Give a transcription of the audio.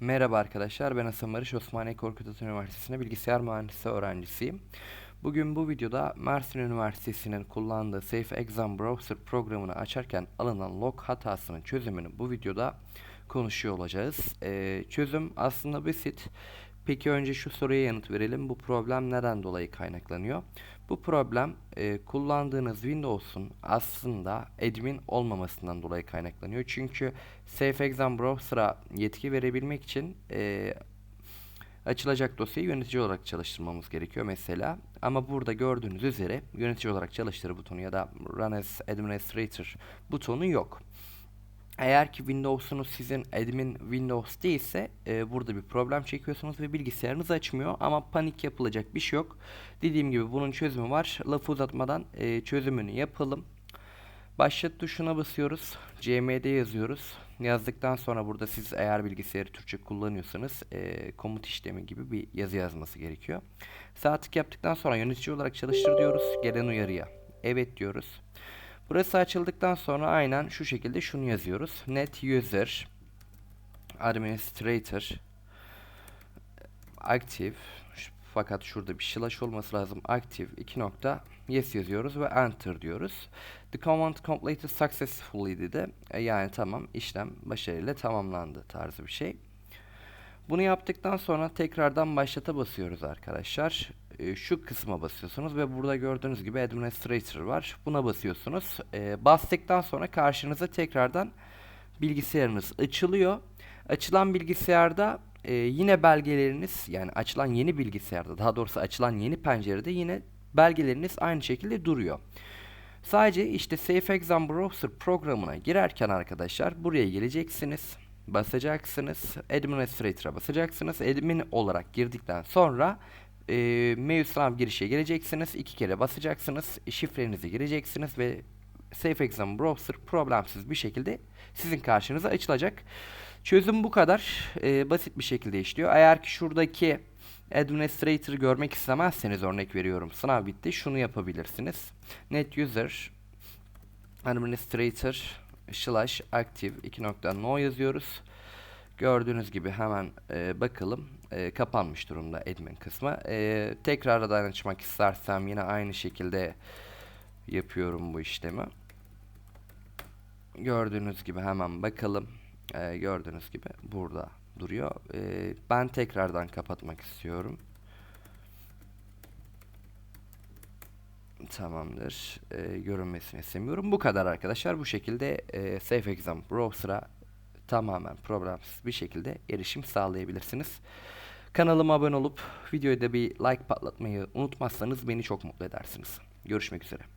Merhaba arkadaşlar, ben Hasan Barış, Osmaniye Korkut Ata Üniversitesi'nde bilgisayar mühendisliği öğrencisiyim. Bugün bu videoda Mersin Üniversitesi'nin kullandığı Safe Exam Browser programını açarken alınan log hatasının çözümünü bu videoda konuşuyor olacağız. Ee, çözüm aslında basit. Peki önce şu soruya yanıt verelim. Bu problem neden dolayı kaynaklanıyor? Bu problem e, kullandığınız Windows'un aslında admin olmamasından dolayı kaynaklanıyor. Çünkü Safe Exam Browser'a yetki verebilmek için e, açılacak dosyayı yönetici olarak çalıştırmamız gerekiyor mesela. Ama burada gördüğünüz üzere yönetici olarak çalıştır butonu ya da Run as Administrator butonu yok. Eğer ki Windows'unuz sizin admin Windows değilse e, burada bir problem çekiyorsunuz ve bilgisayarınız açmıyor ama panik yapılacak bir şey yok. Dediğim gibi bunun çözümü var. Lafı uzatmadan e, çözümünü yapalım. Başlat tuşuna basıyoruz. CMD yazıyoruz. Yazdıktan sonra burada siz eğer bilgisayarı Türkçe kullanıyorsanız e, komut işlemi gibi bir yazı yazması gerekiyor. Sağ tık yaptıktan sonra yönetici olarak çalıştır diyoruz. Gelen uyarıya evet diyoruz. Burası açıldıktan sonra aynen şu şekilde şunu yazıyoruz. Net user administrator active fakat şurada bir slash olması lazım. Active 2 nokta yes yazıyoruz ve enter diyoruz. The command completed successfully dedi. E, yani tamam işlem başarıyla tamamlandı tarzı bir şey. Bunu yaptıktan sonra tekrardan başlata basıyoruz arkadaşlar. E, şu kısma basıyorsunuz ve burada gördüğünüz gibi administrator var. Buna basıyorsunuz. E, bastıktan sonra karşınıza tekrardan bilgisayarınız açılıyor. Açılan bilgisayarda e, yine belgeleriniz yani açılan yeni bilgisayarda daha doğrusu açılan yeni pencerede yine belgeleriniz aynı şekilde duruyor. Sadece işte Safe Exam Browser programına girerken arkadaşlar buraya geleceksiniz. Basacaksınız. Administrator'a basacaksınız. Admin olarak girdikten sonra e, sınav girişe geleceksiniz. iki kere basacaksınız. Şifrenizi gireceksiniz ve Safe Exam Browser problemsiz bir şekilde sizin karşınıza açılacak. Çözüm bu kadar. E, basit bir şekilde işliyor. Eğer ki şuradaki Administrator'ı görmek istemezseniz örnek veriyorum. Sınav bitti. Şunu yapabilirsiniz. Net user administrator slash active 2.no yazıyoruz. Gördüğünüz gibi hemen e, bakalım. E, kapanmış durumda admin kısmı. E, tekrardan açmak istersem yine aynı şekilde yapıyorum bu işlemi. Gördüğünüz gibi hemen bakalım. E, gördüğünüz gibi burada duruyor. E, ben tekrardan kapatmak istiyorum. Tamamdır. E, görünmesini istemiyorum. Bu kadar arkadaşlar. Bu şekilde e, Safe Exam Browser'a tamamen problemsiz bir şekilde erişim sağlayabilirsiniz. Kanalıma abone olup videoya da bir like patlatmayı unutmazsanız beni çok mutlu edersiniz. Görüşmek üzere.